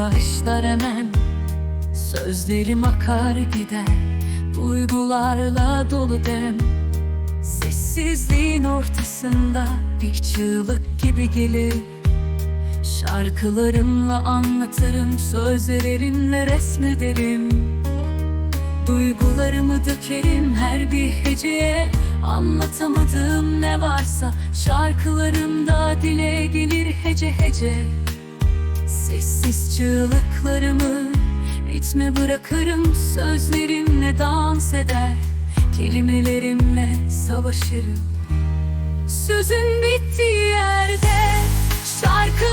başlar hemen Sözlerim akar gider Duygularla dolu dem. Sessizliğin ortasında bir çığlık gibi gelir. Şarkılarımla anlatırım Sözlerimle resmederim. Duygularımı dökerim her bir heceye. Anlatamadığım ne varsa Şarkılarımda dile gelir hece hece Sessiz çığlıklarımı ritme bırakırım Sözlerimle dans eder Kelimelerimle savaşırım. Sözün bittiği yerde Şarkılarım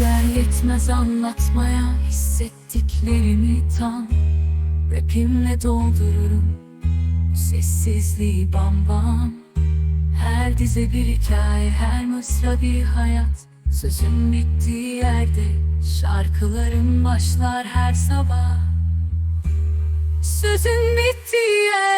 Sözler yetmez anlatmaya hissettiklerimi tam Rapimle doldururum. Sessizliği bam bam Her dize bir hikaye, her mısra bir hayat. Sözün bittiği yerde şarkılarım başlar her sabah. Sözün bittiği yerde